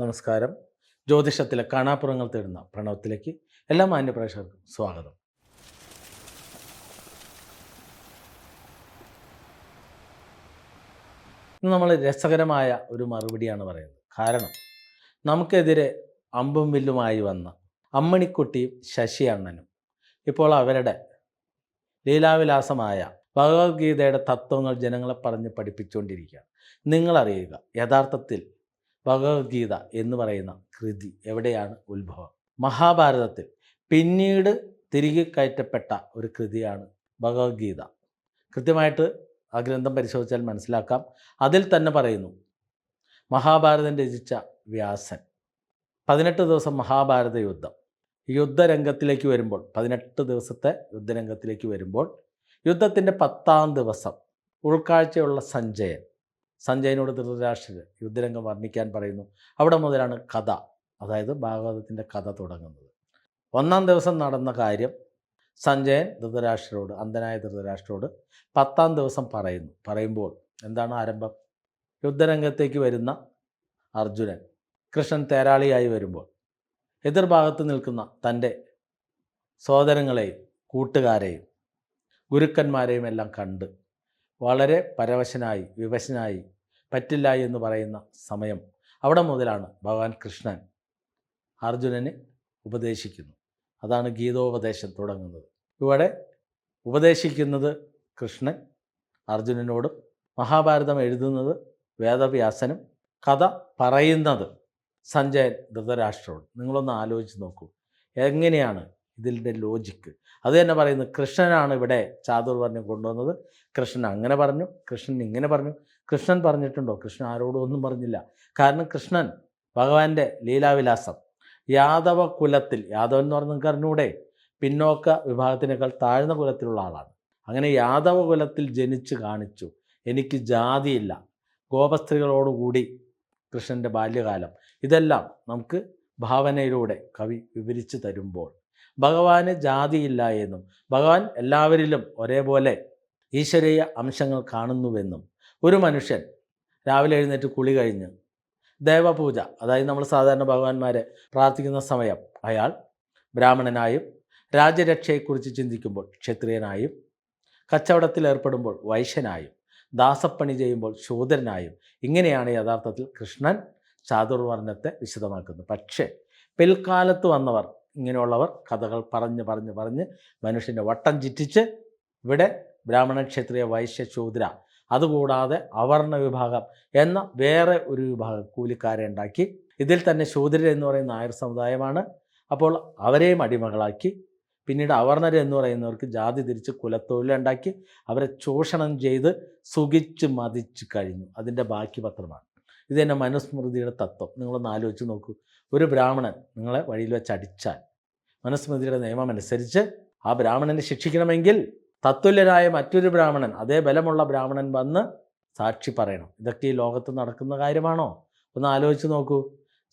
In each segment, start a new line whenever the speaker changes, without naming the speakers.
നമസ്കാരം. ജ്യോതിഷത്തിലെ കാണാപ്പുറങ്ങൾ തേടുന്ന പ്രണവത്തിലേക്ക് എല്ലാ മാന്യപ്രേക്ഷകർക്കും സ്വാഗതം. ഇന്ന് നമ്മൾ രസകരമായ ഒരു മറുപടിയാണ് പറയുന്നത്. കാരണം നമുക്കെതിരെ അമ്പും വില്ലുമായി വന്ന അമ്മണിക്കുട്ടിയും ശശി അണ്ണനും ഇപ്പോൾ അവരുടെ ലീലാവിലാസമായ ഭഗവത്ഗീതയുടെ തത്വങ്ങൾ ജനങ്ങളെ പറഞ്ഞ് പഠിപ്പിച്ചുകൊണ്ടിരിക്കുകയാണ്. നിങ്ങളറിയുക യഥാർത്ഥത്തിൽ ഭഗവത്ഗീത എന്ന് പറയുന്ന കൃതി എവിടെയാണ് ഉത്ഭവം? മഹാഭാരതത്തിൽ പിന്നീട് തിരികെ കയറ്റപ്പെട്ട ഒരു കൃതിയാണ് ഭഗവത്ഗീത. കൃത്യമായിട്ട് ആ ഗ്രന്ഥം പരിശോധിച്ചാൽ മനസ്സിലാക്കാം. അതിൽ തന്നെ പറയുന്നു മഹാഭാരതം രചിച്ച വ്യാസൻ പതിനെട്ട് ദിവസം മഹാഭാരത യുദ്ധം യുദ്ധരംഗത്തിലേക്ക് വരുമ്പോൾ പതിനെട്ട് ദിവസത്തെ യുദ്ധരംഗത്തിലേക്ക് വരുമ്പോൾ യുദ്ധത്തിന്റെ പത്താം ദിവസം ഉൾക്കാഴ്ചയുള്ള സഞ്ജയൻ സഞ്ജയനോട് ധൃതരാഷ്ട്രർ യുദ്ധരംഗം വർണിക്കാൻ പറയുന്നു. അവിടെ മുതലാണ് കഥ അതായത് ഭാഗവതത്തിന്റെ കഥ തുടങ്ങുന്നത്. ഒന്നാം ദിവസം നടന്ന കാര്യം സഞ്ജയൻ ധൃതരാഷ്ട്രരോട് അന്ധനായ ധൃതരാഷ്ട്രരോട് പത്താം ദിവസം പറയുന്നു. പറയുമ്പോൾ എന്താണ് ആരംഭം? യുദ്ധരംഗത്തേക്ക് വരുന്ന അർജുനൻ കൃഷ്ണൻ തേരാളിയായി വരുമ്പോൾ എതിർഭാഗത്ത് നിൽക്കുന്ന തന്റെ സഹോദരങ്ങളെയും കൂട്ടുകാരെയും ഗുരുക്കന്മാരെയും എല്ലാം കണ്ട് വളരെ പരവശനായി വിവശനായി പറ്റില്ല എന്ന് പറയുന്ന സമയം അവിടെ മുതലാണ് ഭഗവാൻ കൃഷ്ണൻ അർജുനന് ഉപദേശിക്കുന്നു. അതാണ് ഗീതോപദേശം തുടങ്ങുന്നത്. ഇവിടെ ഉപദേശിക്കുന്നത് കൃഷ്ണൻ അർജുനനോടും മഹാഭാരതം എഴുതുന്നത് വേദവ്യാസനും കഥ പറയുന്നത് സഞ്ജയൻ ധൃതരാഷ്ട്രവും നിങ്ങളൊന്ന് ആലോചിച്ച് നോക്കൂ. എങ്ങനെയാണ് ഇതിന്റെ ലോജിക്ക് അത് തന്നെ പറയുന്നത് കൃഷ്ണനാണ് ഇവിടെ ചാതുർവർണം കൊണ്ടുവന്നത്. കൃഷ്ണൻ അങ്ങനെ പറഞ്ഞു കൃഷ്ണൻ ഇങ്ങനെ പറഞ്ഞു. കൃഷ്ണൻ പറഞ്ഞിട്ടുണ്ടോ? കൃഷ്ണൻ ആരോടും ഒന്നും പറഞ്ഞില്ല. കാരണം കൃഷ്ണൻ ഭഗവാന്റെ ലീലാവിലാസം യാദവ കുലത്തിൽ യാദവൻ എന്ന് പറഞ്ഞ നിങ്ങൾക്ക് അറിഞ്ഞൂടെ പിന്നോക്ക വിഭാഗത്തിനേക്കാൾ താഴ്ന്ന കുലത്തിലുള്ള ആളാണ്. അങ്ങനെ യാദവ കുലത്തിൽ ജനിച്ച് കാണിച്ചു. എനിക്ക് ജാതിയില്ല. ഗോപസ്ത്രീകളോടുകൂടി കൃഷ്ണന്റെ ബാല്യകാലം. ഇതെല്ലാം നമുക്ക് ഭാവനയിലൂടെ കവി വിവരിച്ചു തരുമ്പോൾ ഭഗവാന് ജാതിയില്ല എന്നും ഭഗവാൻ എല്ലാവരിലും ഒരേപോലെ ഈശ്വരീയ അംശങ്ങൾ കാണുന്നുവെന്നും ഒരു മനുഷ്യൻ രാവിലെ എഴുന്നേറ്റ് കുളി കഴിഞ്ഞ് ദേവപൂജ അതായത് നമ്മൾ സാധാരണ ഭഗവാന്മാരെ പ്രാർത്ഥിക്കുന്ന സമയം അയാൾ ബ്രാഹ്മണനായും രാജ്യരക്ഷയെക്കുറിച്ച് ചിന്തിക്കുമ്പോൾ ക്ഷത്രിയനായും കച്ചവടത്തിൽ ഏർപ്പെടുമ്പോൾ വൈശ്യനായും ദാസപ്പണി ചെയ്യുമ്പോൾ ശൂദ്രനായും ഇങ്ങനെയാണ് യഥാർത്ഥത്തിൽ കൃഷ്ണൻ ചാതുർവർണത്തെ വിശദമാക്കുന്നത്. പക്ഷേ പിൽക്കാലത്ത് വന്നവർ ഇങ്ങനെയുള്ളവർ കഥകൾ പറഞ്ഞ് പറഞ്ഞ് പറഞ്ഞ് മനുഷ്യന്റെ വട്ടം ചിറ്റിച്ച് ഇവിടെ ബ്രാഹ്മണ ക്ഷത്രിയ വൈശ്യ ശൂദ്ര അതുകൂടാതെ അവർണ വിഭാഗം എന്ന വേറെ ഒരു വിഭാഗം കൂലിക്കാരെ ഉണ്ടാക്കി. ഇതിൽ തന്നെ ശൂദ്രർ എന്ന് പറയുന്ന നായർ സമുദായമാണ്. അപ്പോൾ അവരെയും അടിമകളാക്കി. പിന്നീട് അവർണർ എന്ന് പറയുന്നവർക്ക് ജാതി തിരിച്ച് കുലത്തൊഴിലുണ്ടാക്കി അവരെ ചൂഷണം ചെയ്ത് സുഖിച്ച് മതിച്ച് കഴിഞ്ഞു. അതിന്റെ ബാക്കി പത്രമാണ്. ഇത് തന്നെ മനുസ്മൃതിയുടെ തത്വം. നിങ്ങളൊന്ന് ആലോചിച്ച് നോക്കൂ. ഒരു ബ്രാഹ്മണൻ നിങ്ങളെ വഴിയിൽ വെച്ച് അടിച്ചാൽ മനുസ്മൃതിയുടെ നിയമം അനുസരിച്ച് ആ ബ്രാഹ്മണനെ ശിക്ഷിക്കണമെങ്കിൽ തത്തുല്യനായ മറ്റൊരു ബ്രാഹ്മണൻ അതേ ബലമുള്ള ബ്രാഹ്മണൻ വന്ന് സാക്ഷി പറയണം. ഇതൊക്കെ ഈ ലോകത്ത് നടക്കുന്ന കാര്യമാണോ? ഒന്ന് ആലോചിച്ച് നോക്കൂ.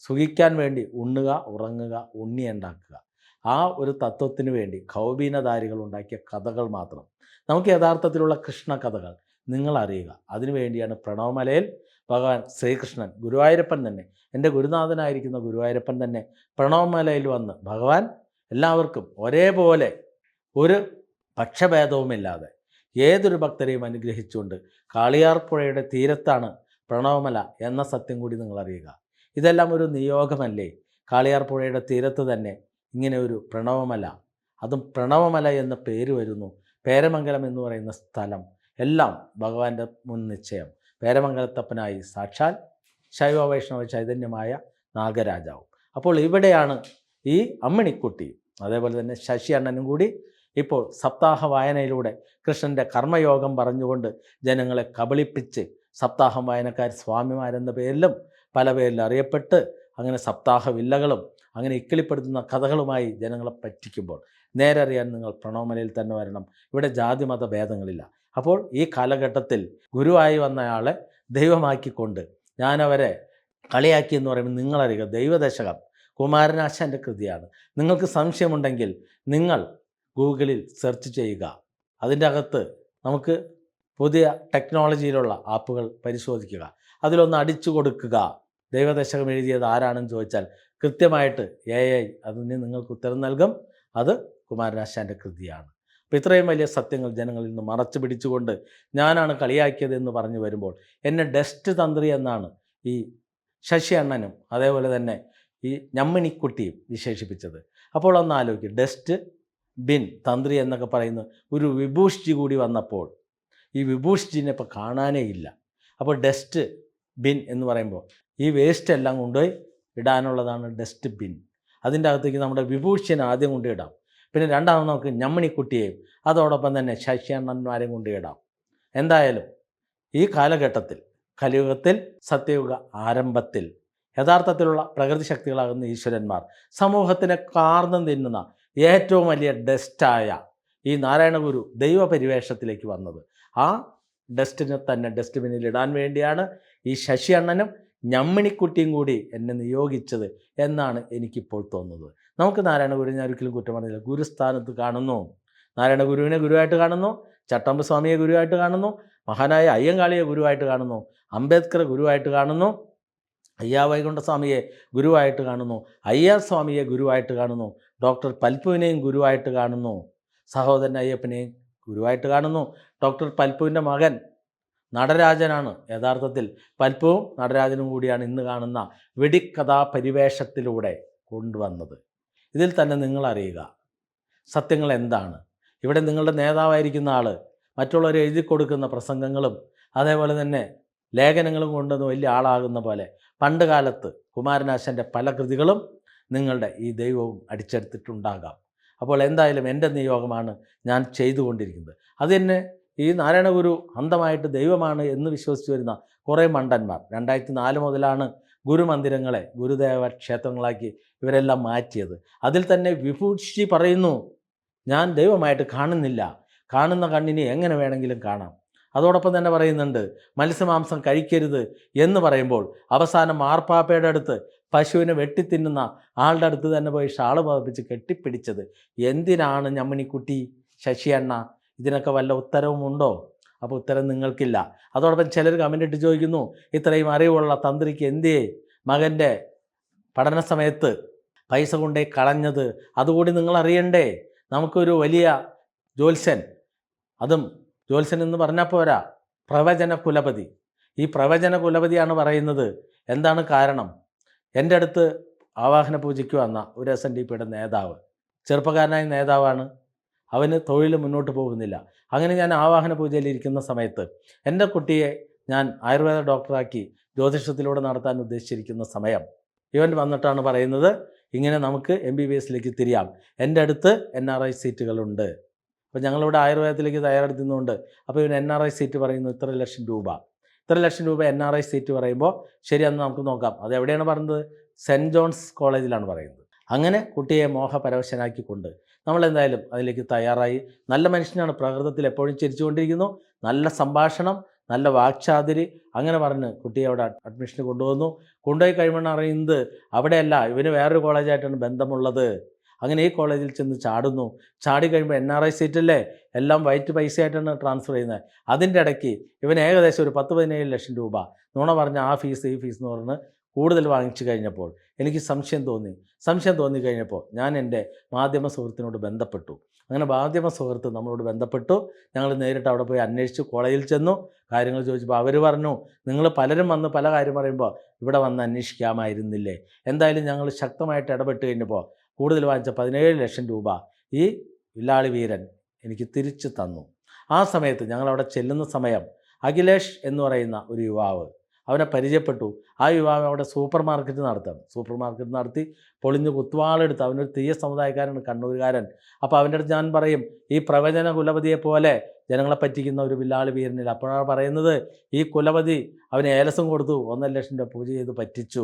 സുഖിക്കാൻ വേണ്ടി ഉണ്ണുക ഉറങ്ങുക ഉണ്ണി ഉണ്ടാക്കുക ആ ഒരു തത്വത്തിന് വേണ്ടി കൗബീനധാരികൾ ഉണ്ടാക്കിയ കഥകൾ മാത്രം. നമുക്ക് യഥാർത്ഥത്തിലുള്ള കൃഷ്ണ കഥകൾ നിങ്ങൾ അറിയുക. അതിനുവേണ്ടിയാണ് പ്രണവമലയിൽ ഭഗവാൻ ശ്രീകൃഷ്ണൻ ഗുരുവായൂരപ്പൻ തന്നെ എന്റെ ഗുരുനാഥനായിരിക്കുന്ന ഗുരുവായൂരപ്പൻ തന്നെ പ്രണവമലയിൽ വന്ന് ഭഗവാൻ എല്ലാവർക്കും ഒരേപോലെ ഒരു പക്ഷഭേദവുമില്ലാതെ ഏതൊരു ഭക്തരെയും അനുഗ്രഹിച്ചുകൊണ്ട് കാളിയാർപ്പുഴയുടെ തീരത്താണ് പ്രണവമല എന്ന സത്യം കൂടി നിങ്ങൾ അറിയുക ഇതെല്ലാം ഒരു നിയോഗമല്ലേ? കാളിയാർപ്പുഴയുടെ തീരത്ത് തന്നെ ഇങ്ങനെ ഒരു പ്രണവമല. അതും പ്രണവമല എന്ന പേര് വരുന്നു. പേരമംഗലം എന്ന് പറയുന്ന സ്ഥലം. എല്ലാം ഭഗവാന്റെ മുൻ നിശ്ചയം. പേരമംഗലത്തപ്പനായി സാക്ഷാൽ ശൈവ വൈഷ്ണവ ചൈതന്യമായ നാഗരാജാവും. അപ്പോൾ ഇവിടെയാണ് ഈ അമ്മിണിക്കുട്ടിയും അതേപോലെ തന്നെ ശശി അണ്ണനും കൂടി ഇപ്പോൾ സപ്താഹ വായനയിലൂടെ കൃഷ്ണന്റെ കർമ്മയോഗം പറഞ്ഞുകൊണ്ട് ജനങ്ങളെ കബളിപ്പിച്ച് സപ്താഹം വായനക്കാർ സ്വാമിമാരെന്ന പേരിലും പല പേരിലും അറിയപ്പെട്ട് അങ്ങനെ സപ്താഹ വില്ലകളും അങ്ങനെ ഇക്കിളിപ്പെടുത്തുന്ന കഥകളുമായി ജനങ്ങളെ പറ്റിക്കുമ്പോൾ നേരെ അറിയാൻ നിങ്ങൾ പ്രണോമലയിൽ തന്നെ വരണം. ഇവിടെ ജാതി മത ഭേദങ്ങളില്ല അപ്പോൾ ഈ കാലഘട്ടത്തിൽ ഗുരുവായി വന്നയാളെ ദൈവമാക്കിക്കൊണ്ട് ഞാനവരെ കളിയാക്കി എന്ന് പറയുമ്പോൾ നിങ്ങളറിയുക ദൈവദശകം കുമാരനാശാന്റെ കൃതിയാണ്. നിങ്ങൾക്ക് സംശയമുണ്ടെങ്കിൽ നിങ്ങൾ ഗൂഗിളിൽ സെർച്ച് ചെയ്യുക. അതിന്റെ അകത്ത് നമുക്ക് പുതിയ ടെക്നോളജിയിലുള്ള ആപ്പുകൾ പരിശോധിക്കുക. അതിലൊന്ന് അടിച്ചു കൊടുക്കുക. ദൈവദശകം എഴുതിയത് ആരാണെന്ന് ചോദിച്ചാൽ കൃത്യമായിട്ട് എ ഐ അതിന് നിങ്ങൾക്ക് ഉത്തരം നൽകും. അത് കുമാരനാശാന്റെ കൃതിയാണ്. അപ്പോൾ ഇത്രയും വലിയ സത്യങ്ങൾ ജനങ്ങളിൽ നിന്ന് മറച്ചു പിടിച്ചുകൊണ്ട് ഞാനാണ് കളിയാക്കിയതെന്ന് പറഞ്ഞു വരുമ്പോൾ എന്നെ ഡസ്റ്റ് തന്ത്രി എന്നാണ് ഈ ശശി അണ്ണനും അതേപോലെ തന്നെ ഈ ഞമ്മണിക്കുട്ടിയും വിശേഷിപ്പിച്ചത്. അപ്പോൾ ഒന്ന് ആലോചിക്കും. ഡസ്റ്റ് ബിൻ തന്ത്രി എന്നൊക്കെ പറയുന്ന ഒരു വിഭൂഷ്ജി കൂടി വന്നപ്പോൾ ഈ വിഭൂഷ്ജിനെ ഇപ്പോൾ കാണാനേ ഇല്ല. അപ്പോൾ ഡസ്റ്റ് ബിൻ എന്ന് പറയുമ്പോൾ ഈ വേസ്റ്റ് എല്ലാം കൊണ്ടുപോയി ഇടാനുള്ളതാണ് ഡസ്റ്റ് ബിൻ. അതിന്റെ അകത്തേക്ക് നമ്മുടെ വിഭൂഷ്യനെ ആദ്യം കൊണ്ടിടാം പിന്നെ രണ്ടാമത് നമുക്ക് ഞമ്മണിക്കുട്ടിയെയും അതോടൊപ്പം തന്നെ ശശിയണ്ണന്മാരെയും കൊണ്ടിടാം എന്തായാലും ഈ കാലഘട്ടത്തിൽ കലിയുഗത്തിൽ സത്യയുഗ ആരംഭത്തിൽ യഥാർത്ഥത്തിലുള്ള പ്രകൃതി ശക്തികളാകുന്ന ഈശ്വരന്മാർ സമൂഹത്തിനെ കാർന്നു തിന്നുന്ന ഏറ്റവും വലിയ ഡസ്റ്റായ ഈ നാരായണഗുരു ദൈവപരിവേഷത്തിലേക്ക് വന്നത്. ആ ഡസ്റ്റിനെ തന്നെ ഡസ്റ്റ്ബിനിൽ ഇടാൻ വേണ്ടിയാണ് ഈ ശശി അണ്ണനും ഞമ്മിണിക്കുട്ടിയും കൂടി എന്നെ നിയോഗിച്ചത് എന്നാണ് എനിക്കിപ്പോൾ തോന്നുന്നത്. നമുക്ക് നാരായണ ഞാൻ ഒരിക്കലും കുറ്റം പറഞ്ഞില്ല. ഗുരുസ്ഥാനത്ത് കാണുന്നു. നാരായണ ഗുരുവിനെ ഗുരുവായിട്ട് കാണുന്നു. ചട്ടമ്പ സ്വാമിയെ ഗുരുവായിട്ട് കാണുന്നു. മഹാനായ അയ്യങ്കാളിയെ ഗുരുവായിട്ട് കാണുന്നു. അംബേദ്കർ ഗുരുവായിട്ട് കാണുന്നു. അയ്യാ വൈകുണ്ഠസ്വാമിയെ ഗുരുവായിട്ട് കാണുന്നു. അയ്യാ സ്വാമിയെ ഗുരുവായിട്ട് കാണുന്നു. ഡോക്ടർ പൽപ്പുവിനെയും ഗുരുവായിട്ട് കാണുന്നു. സഹോദരൻ അയ്യപ്പനെയും ഗുരുവായിട്ട് കാണുന്നു. ഡോക്ടർ പൽപ്പുവിന്റെ മകൻ നടരാജനാണ്. യഥാർത്ഥത്തിൽ പൽപ്പവും നടരാജനും കൂടിയാണ് ഇന്ന് കാണുന്ന വെടിക്കഥാ പരിവേഷത്തിലൂടെ കൊണ്ടുവന്നത്. ഇതിൽ തന്നെ നിങ്ങൾ അറിയുക. സത്യങ്ങൾ എന്താണ്? ഇവിടെ നിങ്ങളുടെ നേതാവായിരിക്കുന്ന ആൾ മറ്റുള്ളവർ എഴുതി കൊടുക്കുന്ന പ്രസംഗങ്ങളും അതേപോലെ തന്നെ ലേഖനങ്ങളും കൊണ്ടുവന്ന് വലിയ ആളാകുന്ന പോലെ പണ്ട് കാലത്ത് കുമാരനാശന്റെ പല കൃതികളും നിങ്ങളുടെ ഈ ദൈവവും അടിച്ചെടുത്തിട്ടുണ്ടാകാം അപ്പോൾ എന്തായാലും എന്റെ നിയോഗമാണ് ഞാൻ ചെയ്തുകൊണ്ടിരിക്കുന്നത്. അത് തന്നെ ഈ നാരായണഗുരു അന്ധമായിട്ട് ദൈവമാണ് എന്ന് വിശ്വസിച്ച് വരുന്ന കുറേ മണ്ടന്മാർ. രണ്ടായിരത്തി നാല് മുതലാണ് ഗുരുമന്ദിരങ്ങളെ ഗുരുദേവ ക്ഷേത്രങ്ങളാക്കി ഇവരെല്ലാം മാറ്റിയത്. അതിൽ തന്നെ വിഭൂഷി പറയുന്നു ഞാൻ ദൈവമായിട്ട് കാണുന്നില്ല. കാണുന്ന കണ്ണിനെ എങ്ങനെ വേണമെങ്കിലും കാണാം. അതോടൊപ്പം തന്നെ പറയുന്നുണ്ട് മത്സ്യമാംസം കഴിക്കരുത് എന്ന് പറയുമ്പോൾ അവസാനം മാർപ്പാപ്പയുടെ അടുത്ത് പശുവിനെ വെട്ടിത്തിന്നുന്ന ആളുടെ അടുത്ത് തന്നെ പോയി ഷാൾ പതിപ്പിച്ച് കെട്ടിപ്പിടിച്ചത്. എന്തിനാണ് ഞമ്മണിക്കുട്ടി ശശിയണ്ണ ഇതിനൊക്കെ വല്ല ഉത്തരവും ഉണ്ടോ? അപ്പോൾ ഉത്തരം നിങ്ങൾക്കില്ല. അതോടൊപ്പം ചിലർ കമന്റ് ഇട്ട് ചോദിക്കുന്നു ഇത്രയും അറിവുള്ള തന്ത്രിക്ക് എന്തേ മകന്റെ പഠന സമയത്ത് പൈസ കൊണ്ടേ കളഞ്ഞത്. അതുകൂടി നിങ്ങൾ അറിയണ്ടേ? നമുക്കൊരു വലിയ ജ്യോത്സ്യൻ. അതും ജ്യോത്സ്യൻ എന്ന് പറഞ്ഞാൽ പോരാ. പ്രവചന കുലപതി. ഈ പ്രവചന കുലപതിയാണ് പറയുന്നത്. എന്താണ് കാരണം? എന്റെ അടുത്ത് ആവാഹന പൂജയ്ക്ക് വന്ന ഒരു എസ് എൻ ഡി പിയുടെ നേതാവ്. ചെറുപ്പക്കാരനായ നേതാവാണ്. അവന് തൊഴിൽ മുന്നോട്ട് പോകുന്നില്ല. അങ്ങനെ ഞാൻ ആവാഹന പൂജയിൽ ഇരിക്കുന്ന സമയത്ത് എന്റെ കുട്ടിയെ ഞാൻ ആയുർവേദ ഡോക്ടറാക്കി ജ്യോതിഷത്തിലൂടെ നടത്താൻ ഉദ്ദേശിച്ചിരിക്കുന്ന സമയം. ഇവൻ വന്നിട്ടാണ് പറയുന്നത് ഇങ്ങനെ നമുക്ക് എം ബി ബി എസിലേക്ക് തിരിയാം. എന്റെ അടുത്ത് എൻ ആർ ഐ സീറ്റുകളുണ്ട്. അപ്പോൾ ഞങ്ങളിവിടെ ആയുർവേദത്തിലേക്ക് തയ്യാറെടുക്കുന്നുണ്ട് അപ്പോൾ ഇവൻ എൻ ആർ ഐ സീറ്റ് പറയുന്നു ഇത്ര ലക്ഷം രൂപ. ഇത്ര ലക്ഷം രൂപ എൻ ആർ ഐ സീറ്റ് പറയുമ്പോൾ ശരി അന്ന് നമുക്ക് നോക്കാം. അത് എവിടെയാണ് പറയുന്നത് സെന്റ് ജോൺസ് കോളേജിലാണ് പറയുന്നത്. അങ്ങനെ കുട്ടിയെ മോഹപരവശനാക്കിക്കൊണ്ട് നമ്മൾ എന്തായാലും അതിലേക്ക് തയ്യാറായി. നല്ല മനുഷ്യനാണ് പ്രകൃതത്തിൽ എപ്പോഴും ചിരിച്ചുകൊണ്ടിരിക്കുന്നു. നല്ല സംഭാഷണം നല്ല വാക്ചാതിരി അങ്ങനെ പറഞ്ഞ് കുട്ടിയെ അവിടെ അഡ്മിഷന് കൊണ്ടുവന്നു. കൊണ്ടുപോയി കഴിയുമ്പോൾ അറിയുന്നത് അവിടെയല്ല ഇവന് വേറൊരു കോളേജായിട്ടാണ് ബന്ധമുള്ളത്. അങ്ങനെ ഈ കോളേജിൽ ചെന്ന് ചാടുന്നു. ചാടി കഴിയുമ്പോൾ എൻ ആർ ഐ സീറ്റല്ലേ എല്ലാം വൈറ്റ് പൈസയായിട്ടാണ് ട്രാൻസ്ഫർ ചെയ്യുന്നത്. അതിന്റെ ഇടയ്ക്ക് ഇവൻ ഏകദേശം ഒരു പത്ത് പതിനേഴ് ലക്ഷം രൂപ. നുണ പറഞ്ഞ ആ ഫീസ് ഈ ഫീസ് എന്ന് പറഞ്ഞ് കൂടുതൽ വാങ്ങിച്ചു കഴിഞ്ഞപ്പോൾ എനിക്ക് സംശയം തോന്നി. സംശയം തോന്നി കഴിഞ്ഞപ്പോൾ ഞാൻ എന്റെ മാധ്യമ സുഹൃത്തിനോട് ബന്ധപ്പെട്ടു. അങ്ങനെ മാധ്യമ സുഹൃത്ത് നമ്മളോട് ബന്ധപ്പെട്ടു. ഞങ്ങൾ നേരിട്ട് അവിടെ പോയി അന്വേഷിച്ചു കോളേജിൽ ചെന്നു. കാര്യങ്ങൾ ചോദിച്ചപ്പോൾ അവർ പറഞ്ഞു നിങ്ങൾ പലരും വന്ന് പല കാര്യം പറയുമ്പോൾ ഇവിടെ വന്ന് അന്വേഷിക്കാമായിരുന്നില്ലേ? എന്തായാലും ഞങ്ങൾ ശക്തമായിട്ട് ഇടപെട്ട് കഴിഞ്ഞപ്പോൾ കൂടുതൽ വാങ്ങിച്ച പതിനേഴ് ലക്ഷം രൂപ ഈ വില്ലാളി വീരൻ എനിക്ക് തിരിച്ചു തന്നു. ആ സമയത്ത് ഞങ്ങളവിടെ ചെല്ലുന്ന സമയം അഖിലേഷ് എന്ന് പറയുന്ന ഒരു യുവാവ് അവനെ പരിചയപ്പെട്ടു. ആ യുവാവ് അവിടെ സൂപ്പർ മാർക്കറ്റ് നടത്തണം സൂപ്പർ മാർക്കറ്റ് നടത്തി പൊളിഞ്ഞ് കുത്തുവാളെടുത്ത് അവനൊരു തീയ സമുദായക്കാരനാണ് കണ്ണൂരുകാരൻ. അപ്പോൾ അവന്റെ അടുത്ത് ഞാൻ പറയും ഈ പ്രവചന കുലപതിയെ പോലെ ജനങ്ങളെ പറ്റിക്കുന്ന ഒരു വില്ലാളി വീരനിൽ അപ്പോഴാണ് പറയുന്നത് ഈ കുലപതി അവന് ഏലസം കൊടുത്തു ഒന്നര ലക്ഷം രൂപ പൂജ ചെയ്ത് പറ്റിച്ചു.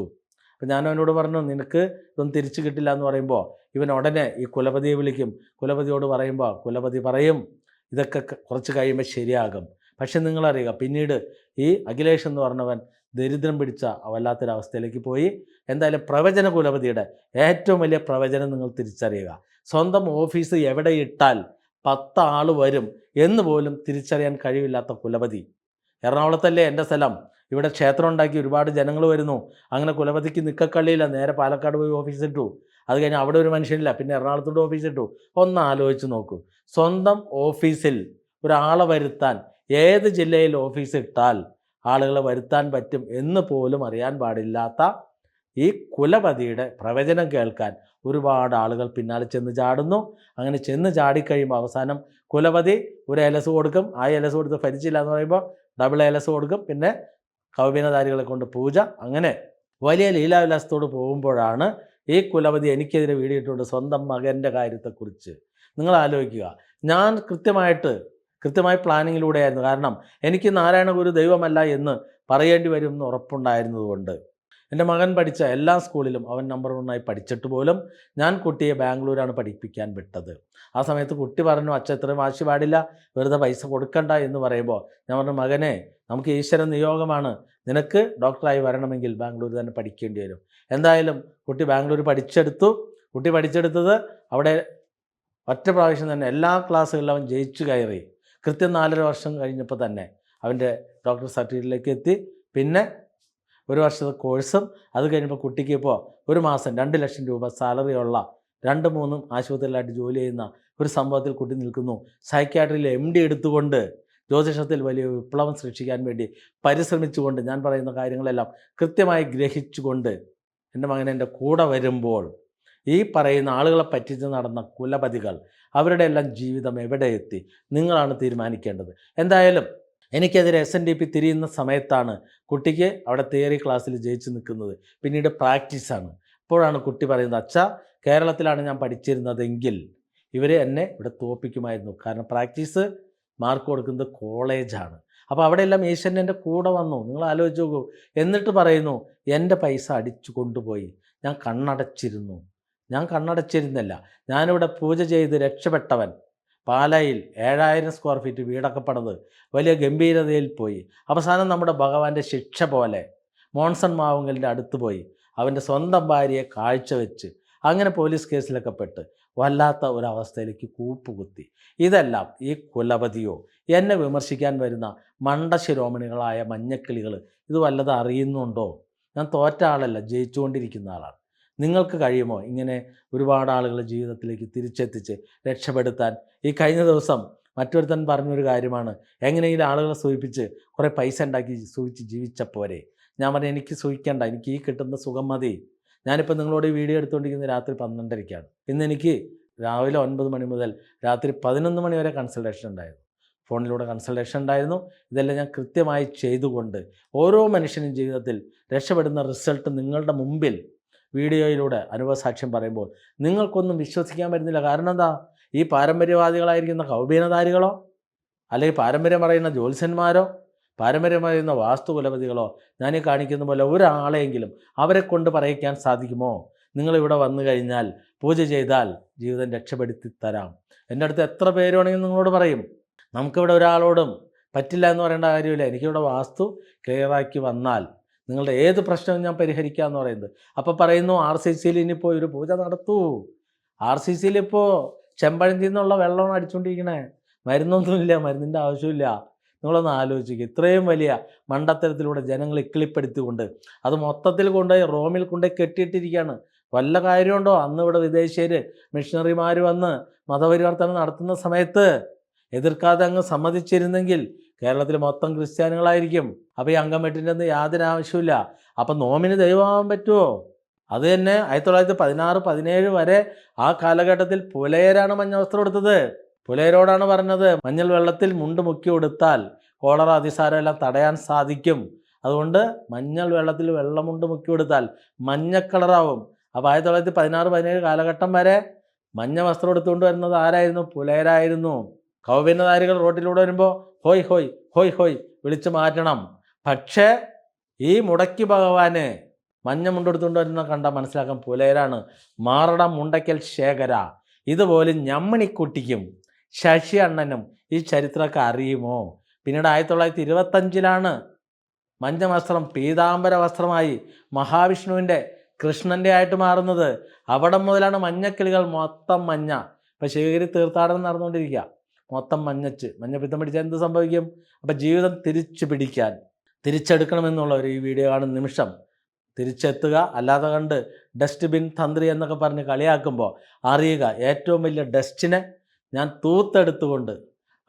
അപ്പം ഞാൻ അവനോട് പറഞ്ഞു നിനക്ക് ഇതൊന്നും തിരിച്ചു കിട്ടില്ല എന്ന് പറയുമ്പോൾ ഇവൻ ഉടനെ ഈ കുലപതിയെ വിളിക്കും. കുലപതിയോട് പറയുമ്പോൾ കുലപതി പറയും ഇതൊക്കെ കുറച്ച് കഴിയുമ്പോൾ ശരിയാകും. പക്ഷെ നിങ്ങളറിയുക പിന്നീട് ഈ അഖിലേഷ് എന്ന് പറഞ്ഞവൻ ദരിദ്രം പിടിച്ച വല്ലാത്തൊരവസ്ഥയിലേക്ക് പോയി. എന്തായാലും പ്രവചന കുലപതിയുടെ ഏറ്റവും വലിയ പ്രവചനം നിങ്ങൾ തിരിച്ചറിയുക. സ്വന്തം ഓഫീസ് എവിടെ ഇട്ടാൽ പത്ത് ആൾ വരും എന്ന് പോലും തിരിച്ചറിയാൻ കഴിവില്ലാത്ത കുലപതി. എറണാകുളത്തല്ലേ എന്റെ സ്ഥലം? ഇവിടെ ക്ഷേത്രം ഉണ്ടാക്കി ഒരുപാട് ജനങ്ങൾ വരുന്നു. അങ്ങനെ കുലപതിക്ക് നിൽക്കക്കള്ളിയില്ല നേരെ പാലക്കാട് പോയി ഓഫീസ് ഇട്ടു. അത് കഴിഞ്ഞ് അവിടെ ഒരു മനുഷ്യനില്ല. പിന്നെ എറണാകുളത്തോട്ട് ഓഫീസ് ഇട്ടു. ഒന്ന് ആലോചിച്ച് നോക്കൂ. സ്വന്തം ഓഫീസിൽ ഒരാളെ വരുത്താൻ ഏത് ജില്ലയിൽ ഓഫീസ് ഇട്ടാൽ ആളുകളെ വരുത്താൻ പറ്റും എന്ന് പോലും അറിയാൻ പാടില്ലാത്ത ഈ കുലപതിയുടെ പ്രവചനം കേൾക്കാൻ ഒരുപാട് ആളുകൾ പിന്നാലെ ചെന്ന് ചാടുന്നു. അങ്ങനെ ചെന്ന് ചാടിക്കഴിയുമ്പോൾ അവസാനം കുലപതി ഒരു എലസ് കൊടുക്കും. ആ എലസ് കൊടുത്ത് ഭരിച്ചില്ല എന്ന് പറയുമ്പോൾ ഡബിൾ ഏലസ് കൊടുക്കും. പിന്നെ കൗപീനധാരികളെ കൊണ്ട് പൂജ. അങ്ങനെ വലിയ ലീലാവിലാസത്തോട് പോകുമ്പോഴാണ് ഈ കുലപതി എനിക്കെതിരെ വീടിയിട്ടുണ്ട് സ്വന്തം മകന്റെ കാര്യത്തെക്കുറിച്ച്. നിങ്ങൾ ആലോചിക്കുക. ഞാൻ കൃത്യമായിട്ട് കൃത്യമായ പ്ലാനിങ്ങിലൂടെയായിരുന്നു കാരണം എനിക്ക് നാരായണ ഗുരു ദൈവമല്ല എന്ന് പറയേണ്ടി വരും എന്ന് ഉറപ്പുണ്ടായിരുന്നതുകൊണ്ട് എന്റെ മകൻ പഠിച്ച എല്ലാ സ്കൂളിലും അവൻ നമ്പർ വണ്ണായി പഠിച്ചിട്ട് പോലും ഞാൻ കുട്ടിയെ ബാംഗ്ലൂരാണ് പഠിപ്പിക്കാൻ വിട്ടത്. ആ സമയത്ത് കുട്ടി പറഞ്ഞു അച്ഛൻ ഇത്രയും വാശി പാടില്ല വെറുതെ പൈസ കൊടുക്കണ്ട എന്ന് പറയുമ്പോൾ ഞാൻ പറഞ്ഞു മകനെ നമുക്ക് ഈശ്വര നിയോഗമാണ്. നിനക്ക് ഡോക്ടറായി വരണമെങ്കിൽ ബാംഗ്ലൂർ തന്നെ പഠിക്കേണ്ടി വരും. എന്തായാലും കുട്ടി ബാംഗ്ലൂർ പഠിച്ചെടുത്തു. കുട്ടി പഠിച്ചെടുത്തത് അവിടെ ഒറ്റ പ്രാവശ്യം തന്നെ എല്ലാ ക്ലാസ്സുകളിലും അവൻ ജയിച്ചു കയറി. കൃത്യം നാലര വർഷം കഴിഞ്ഞപ്പോൾ തന്നെ അവന്റെ ഡോക്ടർ സർട്ടിഫിക്കറ്റിലേക്ക് എത്തി. പിന്നെ ഒരു വർഷത്തെ കോഴ്സും അത് കഴിഞ്ഞപ്പോൾ കുട്ടിക്ക് ഇപ്പോൾ ഒരു മാസം രണ്ട് ലക്ഷം രൂപ സാലറിയുള്ള രണ്ട് മൂന്നും ആശുപത്രിയിലായിട്ട് ജോലി ചെയ്യുന്ന ഒരു സംഭവത്തിൽ കുട്ടി നിൽക്കുന്നു. സൈക്യാട്രിയിൽ എം ഡി എടുത്തുകൊണ്ട് ജ്യോതിഷത്തിൽ വലിയ വിപ്ലവം സൃഷ്ടിക്കാൻ വേണ്ടി പരിശ്രമിച്ചുകൊണ്ട് ഞാൻ പറയുന്ന കാര്യങ്ങളെല്ലാം കൃത്യമായി ഗ്രഹിച്ചുകൊണ്ട് എന്റെ മകൻ എന്റെ കൂടെ വരുമ്പോൾ ഈ പറയുന്ന ആളുകളെ പറ്റിച്ച് നടന്ന കുലപതികൾ അവരുടെ എല്ലാം ജീവിതം എവിടെ എത്തി? നിങ്ങളാണ് തീരുമാനിക്കേണ്ടത്. എന്തായാലും എനിക്കെതിരെ എസ് എൻ ഡി പി തിരിയുന്ന സമയത്താണ് കുട്ടിക്ക് അവിടെ തിയറി ക്ലാസ്സിൽ ജയിച്ചു നിൽക്കുന്നത്. പിന്നീട് പ്രാക്ടീസാണ് അപ്പോഴാണ് കുട്ടി പറയുന്നത് അച്ഛ കേരളത്തിലാണ് ഞാൻ പഠിച്ചിരുന്നതെങ്കിൽ ഇവർ എന്നെ ഇവിടെ തോപ്പിക്കുമായിരുന്നു. കാരണം പ്രാക്ടീസ് മാർക്ക് കൊടുക്കുന്നത് കോളേജാണ് അപ്പോൾ അവിടെയെല്ലാം ഈശ്വരൻ എന്റെ കൂടെ വന്നു. നിങ്ങൾ ആലോചിച്ച് നോക്കൂ. എന്നിട്ട് പറയുന്നു എന്റെ പൈസ അടിച്ചു കൊണ്ടുപോയി. ഞാൻ കണ്ണടച്ചിരുന്നു. ഞാൻ കണ്ണടച്ചിരുന്നില്ല. ഞാനിവിടെ പൂജ ചെയ്ത് രക്ഷപ്പെട്ടവൻ. പാലായിൽ ഏഴായിരം സ്ക്വയർ ഫീറ്റ് വീടൊക്കെ പണിത് വലിയ ഗംഭീരതയിൽ പോയി. അവസാനം നമ്മുടെ ഭഗവാന്റെ ശിക്ഷ പോലെ മോൺസൺ മാവുങ്കലിന്റെ അടുത്ത് പോയി. അവന്റെ സ്വന്തം ഭാര്യയെ കാഴ്ചവെച്ച് അങ്ങനെ പോലീസ് കേസിലൊക്കെ പെട്ട് വല്ലാത്ത ഒരവസ്ഥയിലേക്ക് കൂപ്പുകുത്തി. ഇതെല്ലാം ഈ കുലപതിയോ എന്നെ വിമർശിക്കാൻ വരുന്ന മണ്ടശിരോമണികളായ മഞ്ഞക്കിളികൾ ഇത് വല്ലത് അറിയുന്നുണ്ടോ? ഞാൻ തോറ്റ ആളല്ല ജയിച്ചുകൊണ്ടിരിക്കുന്ന ആളാണ്. നിങ്ങൾക്ക് കഴിയുമോ? ഇങ്ങനെ ഒരുപാട് ആളുകളെ ജീവിതത്തിലേക്ക് തിരിച്ചെത്തിച്ച് രക്ഷപ്പെടുത്താൻ. ഈ കഴിഞ്ഞ ദിവസം മറ്റൊരുത്തൻ പറഞ്ഞൊരു കാര്യമാണ്. എങ്ങനെയെങ്കിലും ആളുകളെ സൂചിപ്പിച്ച് കുറേ പൈസ ഉണ്ടാക്കി സൂചിച്ച് ജീവിച്ച പോരെ. ഞാൻ പറഞ്ഞു എനിക്ക് സൂഹിക്കേണ്ട എനിക്ക് ഈ കിട്ടുന്ന സുഖം മതി. ഞാനിപ്പോൾ നിങ്ങളോട് ഈ വീഡിയോ എടുത്തുകൊണ്ടിരിക്കുന്നത് രാത്രി പന്ത്രണ്ടരയ്ക്കാണ് ഇന്ന് എനിക്ക് രാവിലെ ഒൻപത് മണി മുതൽ രാത്രി പതിനൊന്ന് മണി വരെ കൺസൾട്ടേഷൻ ഉണ്ടായിരുന്നു. ഫോണിലൂടെ കൺസൾട്ടേഷൻ ഉണ്ടായിരുന്നു. ഇതെല്ലാം ഞാൻ കൃത്യമായി ചെയ്തുകൊണ്ട് ഓരോ മനുഷ്യനും ജീവിതത്തിൽ രക്ഷപ്പെടുന്ന റിസൾട്ട് നിങ്ങളുടെ മുമ്പിൽ വീഡിയോയിലൂടെ അനുഭവസാക്ഷ്യം പറയുമ്പോൾ നിങ്ങൾക്കൊന്നും വിശ്വസിക്കാൻ പറ്റുന്നില്ല. കാരണം എന്താ? ഈ പാരമ്പര്യവാദികളായിരിക്കുന്ന കൗപീനധാരികളോ അല്ലെങ്കിൽ പാരമ്പര്യം പറയുന്ന ജ്യോത്സ്യന്മാരോ പാരമ്പര്യം പറയുന്ന വാസ്തുകുലപതികളോ ഞാൻ ഈ കാണിക്കുന്ന പോലെ ഒരാളെയെങ്കിലും അവരെ കൊണ്ട് പറയിക്കാൻ സാധിക്കുമോ? നിങ്ങളിവിടെ വന്നു കഴിഞ്ഞാൽ പൂജ ചെയ്താൽ ജീവിതം രക്ഷപ്പെടുത്തി തരാം. എന്റെ അടുത്ത് എത്ര പേര് നിങ്ങളോട് പറയും. നമുക്കിവിടെ ഒരാളോടും പറ്റില്ല എന്ന് പറയേണ്ട കാര്യമില്ല. എനിക്കിവിടെ വാസ്തു ക്ലിയറാക്കി വന്നാൽ നിങ്ങളുടെ ഏത് പ്രശ്നവും ഞാൻ പരിഹരിക്കുക എന്ന് പറയുന്നത്. അപ്പോൾ പറയുന്നു ആർ സി സിയിൽ ഇനിയിപ്പോൾ ഒരു പൂജ നടത്തൂ. ആർ സി സിയിൽ ഇപ്പോൾ ചെമ്പഴന്തി നിന്നുള്ള വെള്ളമാണ് അടിച്ചുകൊണ്ടിരിക്കണേ മരുന്നൊന്നുമില്ല മരുന്നിന്റെ ആവശ്യമില്ല നിങ്ങളൊന്ന് ആലോചിക്കുക ഇത്രയും വലിയ മണ്ടത്തരത്തിലൂടെ ജനങ്ങളെ ഇക്കിളിപ്പെടുത്തിക്കൊണ്ട് അത് മൊത്തത്തിൽ കൊണ്ടുപോയി റോമിൽ കൊണ്ടുപോയി കെട്ടിയിട്ടിരിക്കുകയാണ്. വല്ല കാര്യമുണ്ടോ? അന്ന് ഇവിടെ വിദേശീയർ മിഷണറിമാർ വന്ന് മതപരിവർത്തനം നടത്തുന്ന സമയത്ത് എതിർക്കാതെ അങ്ങ് സമ്മതിച്ചിരുന്നെങ്കിൽ കേരളത്തിൽ മൊത്തം ക്രിസ്ത്യാനികളായിരിക്കും. അപ്പോൾ ഈ അംഗം വെട്ടിന്റെ യാതൊരു ആവശ്യമില്ല അപ്പം നോമിന് ദൈവമാകാൻ പറ്റുമോ അത് തന്നെ ആയിരത്തി തൊള്ളായിരത്തി പതിനാറ് പതിനേഴ് വരെ ആ കാലഘട്ടത്തിൽ പുലയരാണ് മഞ്ഞ വസ്ത്രം എടുത്തത് പുലയരോടാണ് പറഞ്ഞത് മഞ്ഞൾ വെള്ളത്തിൽ മുണ്ട് മുക്കി കൊടുത്താൽ കോളറ അതിസാരം എല്ലാം തടയാൻ സാധിക്കും. അതുകൊണ്ട് മഞ്ഞൾ വെള്ളത്തിൽ വെള്ളമുണ്ട് മുക്കി കൊടുത്താൽ മഞ്ഞ കളറാവും. അപ്പോൾ ആയിരത്തി തൊള്ളായിരത്തി പതിനാറ് പതിനേഴ് കാലഘട്ടം വരെ മഞ്ഞ വസ്ത്രം എടുത്തുകൊണ്ട് വരുന്നത് ആരായിരുന്നു? പുലയരായിരുന്നു. കൗപിന്നധാരികൾ റോഡിലൂടെ വരുമ്പോൾ ഹോയ് ഹോയ് ഹോയ് ഹോയ് വിളിച്ചു മാറ്റണം. പക്ഷേ ഈ മുടക്കി ഭഗവാന് മഞ്ഞ മുണ്ടെടുത്തുകൊണ്ട് വരുന്ന കണ്ടാൽ മനസ്സിലാക്കാൻ പുലയരാണ്. മാറട മുണ്ടയ്ക്കൽ ശേഖര. ഇതുപോലെ ഞമ്മണിക്കുട്ടിക്കും ശശി അണ്ണനും ഈ ചരിത്രമൊക്കെ അറിയുമോ? പിന്നീട് ആയിരത്തി തൊള്ളായിരത്തി ഇരുപത്തഞ്ചിലാണ് മഞ്ഞ വസ്ത്രം പീതാംബര വസ്ത്രമായി മഹാവിഷ്ണുവിന്റെ കൃഷ്ണന്റെ ആയിട്ട് മാറുന്നത്. അവിടെ മുതലാണ് മഞ്ഞക്കിളികൾ മൊത്തം മഞ്ഞ. ഇപ്പം ശിവഗിരി തീർത്ഥാടനം നടന്നുകൊണ്ടിരിക്കുക. മൊത്തം മഞ്ഞച്ച് മഞ്ഞപ്പിത്തം പിടിച്ചാൽ എന്ത് സംഭവിക്കും? അപ്പം ജീവിതം തിരിച്ചു പിടിക്കാൻ തിരിച്ചെടുക്കണമെന്നുള്ള ഒരു ഈ വീഡിയോ കാണുന്ന നിമിഷം. തിരിച്ചെത്തുക അല്ലാതെ കണ്ട് ഡസ്റ്റ്ബിൻ തന്ത്രി എന്നൊക്കെ പറഞ്ഞ് കളിയാക്കുമ്പോൾ അറിയുക ഏറ്റവും വലിയ ഡസ്റ്റിനെ ഞാൻ തൂത്തെടുത്തുകൊണ്ട്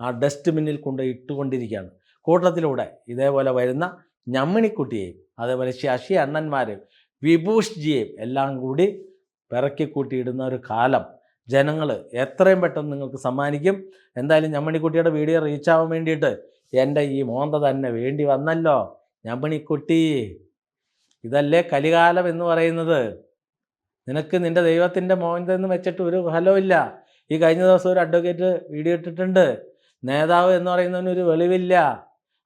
ആ ഡസ്റ്റ്ബിന്നിൽ കൊണ്ട് ഇട്ടുകൊണ്ടിരിക്കുകയാണ്. കൂട്ടത്തിലൂടെ ഇതേപോലെ വരുന്ന ഞമ്മിണിക്കുട്ടിയെയും അതേപോലെ ശശി അണ്ണന്മാരെയും വിഭൂഷ്ജിയെയും എല്ലാം കൂടി പിറക്കിക്കൂട്ടിയിടുന്ന ഒരു കാലം. ജനങ്ങൾ എത്രയും പെട്ടെന്ന് നിങ്ങൾക്ക് സമ്മാനിക്കും. എന്തായാലും ഞമ്മണിക്കുട്ടിയുടെ വീഡിയോ റീച്ച് ആവാൻ വേണ്ടിയിട്ട് എന്റെ ഈ മോന്ത തന്നെ വേണ്ടി വന്നല്ലോ. ഞമ്മണിക്കുട്ടി ഇതല്ലേ കലികാലം എന്ന് പറയുന്നത്. നിനക്ക് നിന്റെ ദൈവത്തിന്റെ മോന്തെന്ന് വെച്ചിട്ട് ഒരു ഫലമില്ല ഈ കഴിഞ്ഞ ദിവസം ഒരു അഡ്വക്കേറ്റ് വീഡിയോ ഇട്ടിട്ടുണ്ട്. നേതാവ് എന്ന് പറയുന്നതിനൊരു വെളിവില്ല.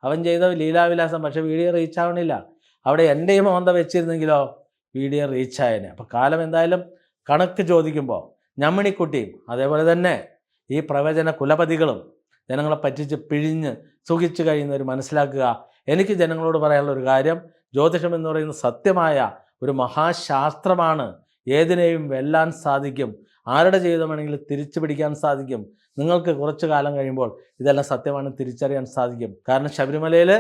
അവൻ ചെയ്ത ലീലാവിലാസം പക്ഷേ വീഡിയോ റീച്ച് ആവണില്ല. അവിടെ എന്റെയും മോന്ത വെച്ചിരുന്നെങ്കിലോ? Video reach ആയേനെ. അപ്പോൾ കാലം എന്തായാലും കണക്ക് ചോദിക്കുമ്പോൾ ഞമ്മിണിക്കുട്ടിയും അതേപോലെ തന്നെ ഈ പ്രവചന കുലപതികളും ജനങ്ങളെ പറ്റിച്ച് പിഴിഞ്ഞ് സുഖിച്ചു കഴിയുന്നവർ മനസ്സിലാക്കുക. എനിക്ക് ജനങ്ങളോട് പറയാനുള്ള ഒരു കാര്യം ജ്യോതിഷം എന്ന് പറയുന്ന സത്യമായ ഒരു മഹാശാസ്ത്രമാണ്. ഏതിനെയും വെല്ലാൻ സാധിക്കും. ആരുടെ ജീവിതമാണെങ്കിലും തിരിച്ചു പിടിക്കാൻ സാധിക്കും. നിങ്ങൾക്ക് കുറച്ചു കാലം കഴിയുമ്പോൾ ഇതെല്ലാം സത്യമാണ് തിരിച്ചറിയാൻ സാധിക്കും. കാരണം ശബരിമലയിൽ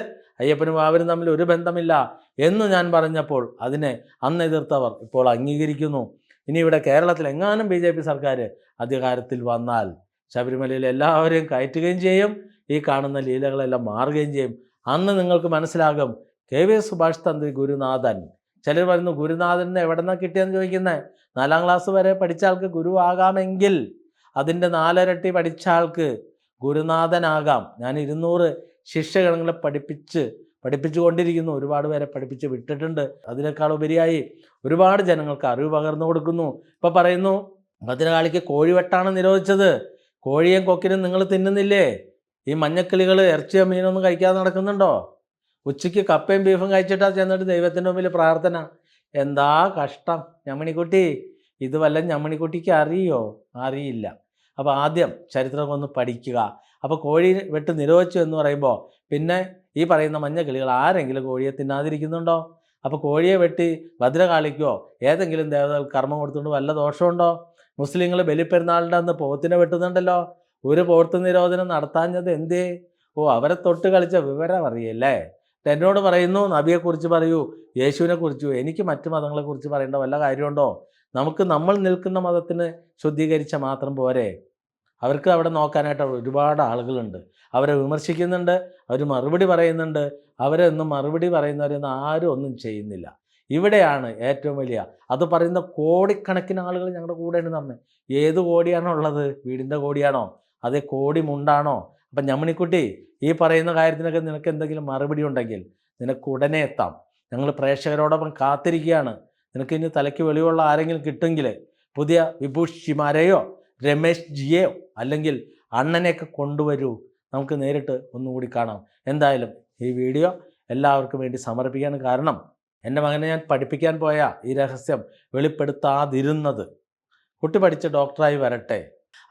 അയ്യപ്പനും വാവരും തമ്മിൽ ഒരു ബന്ധമില്ല എന്ന് ഞാൻ പറഞ്ഞപ്പോൾ അതിനെ അന്ന് എതിർത്തവർ ഇപ്പോൾ അംഗീകരിക്കുന്നു. ഇനി ഇവിടെ കേരളത്തിൽ എങ്ങാനും ബി ജെ പി സർക്കാർ അധികാരത്തിൽ വന്നാൽ ശബരിമലയിൽ എല്ലാവരെയും കയറ്റുകയും ചെയ്യും. ഈ കാണുന്ന ലീലകളെല്ലാം മാറുകയും ചെയ്യും. അന്ന് നിങ്ങൾക്ക് മനസ്സിലാകും കെ വി സുഭാഷ് തന്ത്രി ഗുരുനാഥൻ. ചിലർ പറയുന്നു ഗുരുനാഥനെ എവിടെ നിന്നാണ് കിട്ടിയെന്ന് ചോദിക്കുന്നത് നാലാം ക്ലാസ് വരെ പഠിച്ച ആൾക്ക് ഗുരു ആകാമെങ്കിൽ അതിന്റെ നാലരട്ടി പഠിച്ച ആൾക്ക് ഗുരുനാഥനാകാം. ഞാൻ ഇരുന്നൂറ് ശിഷ്യഗണങ്ങളെ പഠിപ്പിച്ച് പഠിപ്പിച്ചു കൊണ്ടിരിക്കുന്നു ഒരുപാട് പേരെ പഠിപ്പിച്ച് വിട്ടിട്ടുണ്ട്. അതിനേക്കാൾ ഉപരിയായി ഒരുപാട് ജനങ്ങൾക്ക് അറിവ് പകർന്നു കൊടുക്കുന്നു. ഇപ്പം പറയുന്നു ഭദ്രകാളിക്ക് കോഴിവെട്ടാണ് നിരോധിച്ചത്. കോഴിയും കൊക്കിനും നിങ്ങൾ തിന്നുന്നില്ലേ? ഈ മഞ്ഞക്കിളികൾ ഇറച്ചിയോ മീനൊന്നും കഴിക്കാതെ നടക്കുന്നുണ്ടോ? ഉച്ചയ്ക്ക് കപ്പയും ബീഫും കഴിച്ചിട്ടാ ചെന്നിട്ട് ദൈവത്തിന്റെ മുമ്പിൽ പ്രാർത്ഥന. എന്താ കഷ്ടം ഞമ്മണിക്കുട്ടി? ഇത് വല്ല ഞമ്മണിക്കുട്ടിക്ക് അറിയോ? അറിയില്ല. അപ്പോൾ ആദ്യം ചരിത്രം ഒന്ന് പഠിക്കുക. അപ്പോൾ കോഴി വെട്ട് നിരോധിച്ചു എന്ന് പറയുമ്പോൾ പിന്നെ ഈ പറയുന്ന മഞ്ഞ കിളികൾ ആരെങ്കിലും കോഴിയെ തിന്നാതിരിക്കുന്നുണ്ടോ? അപ്പോൾ കോഴിയെ വെട്ടി ഭദ്രകാളിക്കോ ഏതെങ്കിലും ദേവതകൾ കർമ്മം കൊടുത്തുകൊണ്ട് വല്ല ദോഷമുണ്ടോ? മുസ്ലിങ്ങൾ ബലിപ്പെരുന്നാളിന്റെ അന്ന് പോത്തിനെ വെട്ടുന്നുണ്ടല്ലോ. ഒരു പോത്ത് നിരോധനം നടത്താഞ്ഞത് എന്തേ? ഓ അവരെ തൊട്ട് കളിച്ച വിവരം അറിയല്ലേ? എന്നോട് പറയുന്നു നബിയെക്കുറിച്ച് പറയൂ യേശുവിനെക്കുറിച്ചു എനിക്ക് മറ്റു മതങ്ങളെക്കുറിച്ച് പറയേണ്ട വല്ല കാര്യമുണ്ടോ? നമുക്ക് നമ്മൾ നിൽക്കുന്ന മതത്തിന് ശുദ്ധീകരിച്ച മാത്രം പോരെ. അവർക്ക് അവിടെ നോക്കാനായിട്ട് ഒരുപാട് ആളുകളുണ്ട്. അവരെ വിമർശിക്കുന്നുണ്ട് അവർ മറുപടി പറയുന്നുണ്ട്. അവരൊന്നും മറുപടി പറയുന്നവരൊന്നും ആരും ഒന്നും ചെയ്യുന്നില്ല. ഇവിടെയാണ് ഏറ്റവും വലിയ അത് പറയുന്ന കോടിക്കണക്കിന് ആളുകൾ ഞങ്ങളുടെ കൂടെ ഉണ്ട് നമ്മൾ ഏത് കോടിയാണോ ഉള്ളത്? വീടിന്റെ കോടിയാണോ? അതേ കോടി മുണ്ടാണോ? അപ്പം ഞമ്മണിക്കുട്ടി ഈ പറയുന്ന കാര്യത്തിനൊക്കെ നിനക്ക് എന്തെങ്കിലും മറുപടി ഉണ്ടെങ്കിൽ നിനക്ക് ഉടനെ എത്താം. ഞങ്ങൾ പ്രേക്ഷകരോടൊപ്പം കാത്തിരിക്കുകയാണ്. നിനക്ക് ഇനി തലയ്ക്ക് വെളിവുള്ള ആരെങ്കിലും കിട്ടുമെങ്കിൽ പുതിയ വിഭൂഷിമാരെയോ രമേശ് ജിയെയോ അല്ലെങ്കിൽ അണ്ണനെയൊക്കെ കൊണ്ടുവരൂ. നമുക്ക് നേരിട്ട് ഒന്നുകൂടി കാണാം. എന്തായാലും ഈ വീഡിയോ എല്ലാവർക്കും വേണ്ടി സമർപ്പിക്കാൻ കാരണം എന്റെ മകനെ ഞാൻ പഠിപ്പിക്കാൻ പോയ ഈ രഹസ്യം വെളിപ്പെടുത്താതിരുന്നത്. കുട്ടി പഠിച്ച ഡോക്ടറായി വരട്ടെ.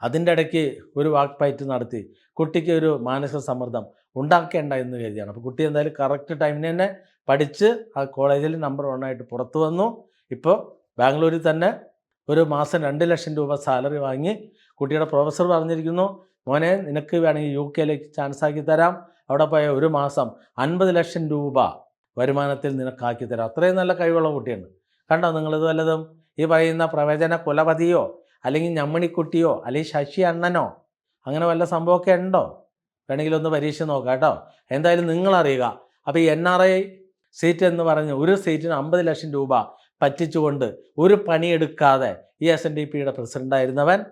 അതിന്റെ ഇടയ്ക്ക് ഒരു വാക്ക് പൈറ്റ് നടത്തി. കുട്ടിക്ക് ഒരു മാനസിക സമ്മർദ്ദം ഉണ്ടാക്കേണ്ട എന്ന് കരുതിയാണ്. അപ്പോൾ കുട്ടി എന്തായാലും കറക്റ്റ് ടൈമിന് തന്നെ പഠിച്ച് ആ കോളേജിൽ നമ്പർ വണ്ണായിട്ട് പുറത്തു വന്നു. ഇപ്പോൾ ബാംഗ്ലൂരിൽ തന്നെ ഒരു മാസം രണ്ട് ലക്ഷം രൂപ സാലറി വാങ്ങി കുട്ടിയുടെ പ്രൊഫസർ പറഞ്ഞിരിക്കുന്നു. മോനെ നിനക്ക് വേണമെങ്കിൽ യു കെയിലേക്ക് ചാൻസ് ആക്കി തരാം. അവിടെ പോയ ഒരു മാസം അൻപത് ലക്ഷം രൂപ വരുമാനത്തിൽ നിനക്കാക്കി തരാം. അത്രയും നല്ല കഴിവുള്ള കുട്ടിയാണ്. കണ്ടോ നിങ്ങളിത് വല്ലതും? ഈ പറയുന്ന പ്രവചന കുലപതിയോ അല്ലെങ്കിൽ ഞമ്മണിക്കുട്ടിയോ അല്ലെങ്കിൽ ശശി അണ്ണനോ അങ്ങനെ വല്ല സംഭവമൊക്കെ ഉണ്ടോ? വേണമെങ്കിൽ ഒന്ന് പരീക്ഷ നോക്കാം കേട്ടോ. എന്തായാലും നിങ്ങളറിയുക. അപ്പോൾ ഈ എൻ ആർ ഐ സീറ്റ് എന്ന് പറഞ്ഞ് ഒരു സീറ്റിന് അമ്പത് ലക്ഷം രൂപ പറ്റിച്ചുകൊണ്ട് ഒരു പണിയെടുക്കാതെ ഈ എസ് എൻ ഡി പിയുടെ പ്രസിഡന്റായിരുന്നവൻ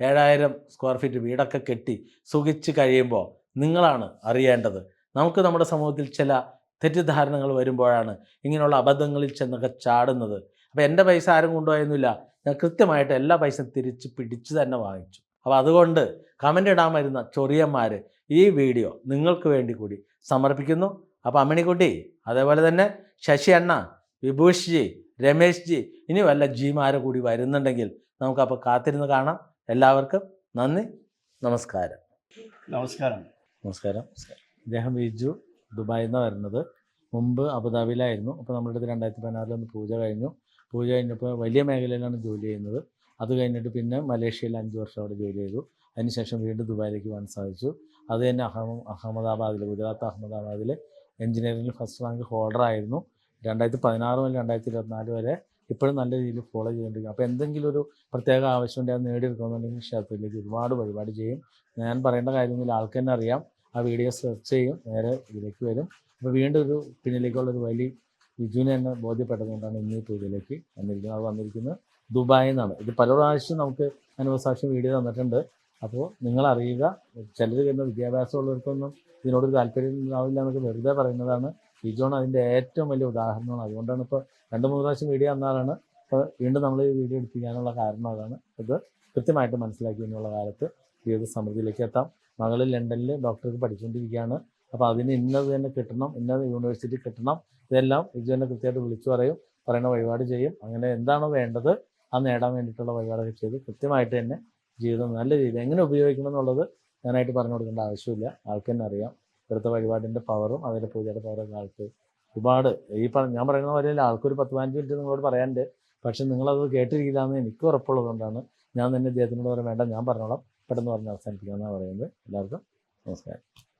ഏഴായിരം സ്ക്വയർ ഫീറ്റ് വീടൊക്കെ കെട്ടി സുഖിച്ച് കഴിയുമ്പോൾ നിങ്ങളാണ് അറിയേണ്ടത്. നമുക്ക് നമ്മുടെ സമൂഹത്തിൽ ചില തെറ്റിദ്ധാരണകൾ വരുമ്പോഴാണ് ഇങ്ങനെയുള്ള അബദ്ധങ്ങളിൽ ചെന്നൊക്കെ ചാടുന്നത്. അപ്പോൾ എന്റെ പൈസ ആരും കൊണ്ടുപോയൊന്നുമില്ല. ഞാൻ കൃത്യമായിട്ട് എല്ലാ പൈസ തിരിച്ച് പിടിച്ച് തന്നെ വാങ്ങിച്ചു. അപ്പോൾ അതുകൊണ്ട് കമന്റ് ഇടാൻ വരുന്ന ചൊറിയന്മാർ ഈ വീഡിയോ നിങ്ങൾക്ക് വേണ്ടി കൂടി സമർപ്പിക്കുന്നു. അപ്പോൾ അമ്മിണിക്കുട്ടി അതേപോലെ തന്നെ ശശി അണ്ണ വിഭൂഷ് ജി രമേശ് ജി ഇനി വല്ല ജിമാരെ കൂടി വരുന്നുണ്ടെങ്കിൽ നമുക്കപ്പോൾ കാത്തിരുന്ന് കാണാം. എല്ലാവർക്കും നന്ദി. നമസ്കാരം.
നമസ്കാരം.
നമസ്കാരം. ഇദ്ദേഹം ബിജു ദുബായിൽ നിന്നാണ് വരുന്നത്. മുമ്പ് അബുദാബിയിലായിരുന്നു. അപ്പോൾ നമ്മുടെ അടുത്ത് രണ്ടായിരത്തി പതിനാറിലൊന്ന് പൂജ കഴിഞ്ഞു. പൂജ കഴിഞ്ഞപ്പോൾ വലിയ മേഖലയിലാണ് ജോലി ചെയ്യുന്നത്. അത് കഴിഞ്ഞിട്ട് പിന്നെ മലേഷ്യയിൽ അഞ്ച് വർഷം അവിടെ ജോലി ചെയ്തു. അതിനുശേഷം വീണ്ടും ദുബായിലേക്ക് പോകാൻ സാധിച്ചു. അത് തന്നെ അഹമ്മ അഹമ്മദാബാദിൽ ഗുജറാത്ത് അഹമ്മദാബാദിൽ എഞ്ചിനീയറിംഗിൽ ഫസ്റ്റ് റാങ്ക് ഹോൾഡർ ആയിരുന്നു രണ്ടായിരത്തി പതിനാറ് മുതൽ രണ്ടായിരത്തി ഇരുപത്തിനാല് വരെ ഇപ്പോഴും നല്ല രീതിയിൽ ഫോളോ ചെയ്തുകൊണ്ടിരിക്കും അപ്പോൾ എന്തെങ്കിലും ഒരു പ്രത്യേക ആവശ്യം ഉണ്ടെങ്കിൽ അത് നേടിയെടുക്കണമെന്നുണ്ടെങ്കിൽ ക്ഷേത്രത്തിലേക്ക് ഒരുപാട് പരിപാടി ചെയ്യും. ഞാൻ പറയേണ്ട കാര്യമെങ്കിൽ ആൾക്ക് തന്നെ അറിയാം. ആ വീഡിയോ സെർച്ച് ചെയ്യും. നേരെ ഇതിലേക്ക് വരും. അപ്പോൾ വീണ്ടും ഒരു പിന്നിലേക്കുള്ളൊരു വലിയ വിജുവിനെ തന്നെ ബോധ്യപ്പെട്ടതുകൊണ്ടാണ് ഇന്ന് പൂജയിലേക്ക് വന്നിരിക്കുന്നത്. അത് വന്നിരിക്കുന്നത് ദുബായിൽ നിന്നാണ്. ഇത് പല പ്രാവശ്യം നമുക്ക് അനുഭവസാക്ഷ്യം വീഡിയോ തന്നിട്ടുണ്ട്. അപ്പോൾ നിങ്ങൾ അറിയുക. ചിലർ വരുന്ന വിദ്യാഭ്യാസമുള്ളവർക്കൊന്നും ഇതിനോടൊരു താല്പര്യം ഉണ്ടാവില്ല എന്നൊക്കെ വെറുതെ പറയുന്നതാണ്. ഇജോൺ അതിന്റെ ഏറ്റവും വലിയ ഉദാഹരണമാണ്. അതുകൊണ്ടാണ് ഇപ്പോൾ രണ്ട് മൂന്ന് പ്രാവശ്യം വീഡിയോ തന്നാലാണ് അപ്പോൾ വീണ്ടും നമ്മൾ ഈ വീഡിയോ എടുപ്പിക്കാനുള്ള കാരണം അതാണ്. ഇത് കൃത്യമായിട്ട് മനസ്സിലാക്കി എന്നുള്ള കാലത്ത് ജീവിത സമൃദ്ധിയിലേക്ക് എത്താം. മകൾ ലണ്ടനിൽ ഡോക്ടർക്ക് പഠിച്ചുകൊണ്ടിരിക്കുകയാണ് അപ്പോൾ അതിന് ഇന്നത് തന്നെ കിട്ടണം ഇന്നത് യൂണിവേഴ്സിറ്റി കിട്ടണം. ഇതെല്ലാം ഇത് തന്നെ കൃത്യമായിട്ട് വിളിച്ചു പറയും പറയുന്ന വഴിപാട് ചെയ്യും. അങ്ങനെ എന്താണോ വേണ്ടത് അത് നേടാൻ വേണ്ടിയിട്ടുള്ള വഴിപാടൊക്കെ ചെയ്ത് കൃത്യമായിട്ട് തന്നെ ജീവിതം നല്ല രീതിയിൽ എങ്ങനെ ഉപയോഗിക്കണം എന്നുള്ളത് ഞാനായിട്ട് പറഞ്ഞു കൊടുക്കേണ്ട ആവശ്യമില്ല. ആൾക്ക് തന്നെ അറിയാം. ഇവിടുത്തെ വഴിപാടിന്റെ പവറും അതിന്റെ പൂജയുടെ പവറൊക്കെ ആൾക്ക് ഒരുപാട് ഈ ഞാൻ പറയുന്ന പോലെ ആൾക്കൊരു പത്ത് പതിനഞ്ച് മിനിറ്റ് നിങ്ങളോട് പറയാനുണ്ട്. പക്ഷെ നിങ്ങളത് കേട്ടിരിക്കില്ലാന്ന് എനിക്ക് ഉറപ്പുള്ളതുകൊണ്ടാണ് ഞാൻ തന്നെ ഇദ്ദേഹത്തിനോട് പറയാൻ വേണ്ട ഞാൻ പറഞ്ഞോളാം. പെട്ടെന്ന് പറഞ്ഞ് അവസാനിപ്പിക്കാമെന്നാണ് പറയുന്നത്. എല്ലാവർക്കും നമസ്കാരം.